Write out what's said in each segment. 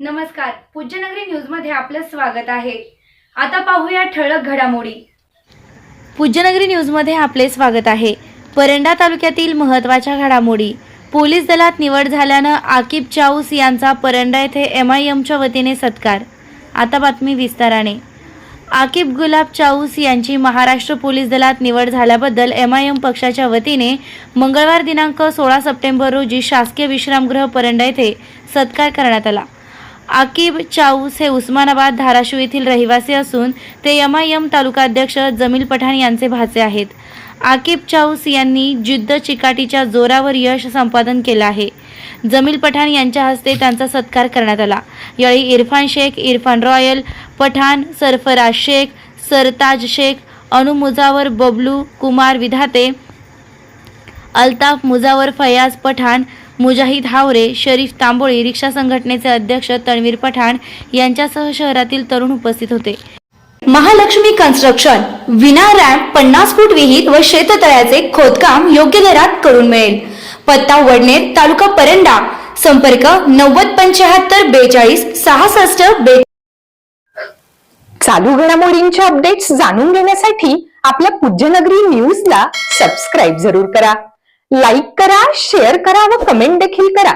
नमस्कार. पूज्यनगरी न्यूजमध्ये आपलं स्वागत आहे. आता पाहूया ठळक घडामोडी. पूज्यनगरी न्यूजमध्ये आपले स्वागत आहे. परंडा तालुक्यातील महत्त्वाच्या घडामोडी. पोलीस दलात निवड झाल्यानं आकिब चाऊस यांचा परंडा येथे एम आय एमच्या वतीने सत्कार. आता बातमी विस्ताराने. आकिब गुलाब चाऊस यांची महाराष्ट्र पोलीस दलात निवड झाल्याबद्दल एम आय एम पक्षाच्या वतीने मंगळवार दिनांक सोळा सप्टेंबर रोजी शासकीय विश्रामगृह परंडा येथे सत्कार करण्यात आला. आकिब चाऊस हे उस्मानाबाद धाराशिव येथील रहिवासी असून ते एम आय एम तालुकाध्यक्ष जमील पठाण यांचे भाचे आहेत. आकिब चाऊस यांनी जिद्द चिकाटीच्या जोरावर यश संपादन केलं आहे. जमील पठाण यांच्या हस्ते त्यांचा सत्कार करण्यात आला. यावेळी इरफान शेख इरफान रॉयल पठाण सरफराज शेख सरताज शेख अनु मुजावर बबलू कुमार विधाते अल्ताफ मुजावर फयाज पठाण मुजाहिद हावरे शरीफ तांबोळी रिक्षा संघटनेचे अध्यक्ष तणवीर पठाण यांच्यासह शहरातील तरुण उपस्थित होते. महालक्ष्मी कन्स्ट्रक्शन विना रॅम्प पन्नास फूट विहीर व शेततळ्याचे खोदकाम योग्य दरात करून मिळेल. पत्ता वडनेर तालुका परंडा. संपर्क नव्वद पंच्याहत्तर बेचाळीस सहासष्ट बे चालू घडामोडींचे अपडेट्स जाणून घेण्यासाठी आपल्या पूज्यनगरी न्यूजला सबस्क्राईब जरूर करा. लाईक करा शेअर करा व कमेंट देखील करा.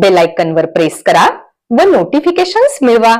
बेल आयकॉन वर प्रेस करा व नोटिफिकेशन्स मिळवा.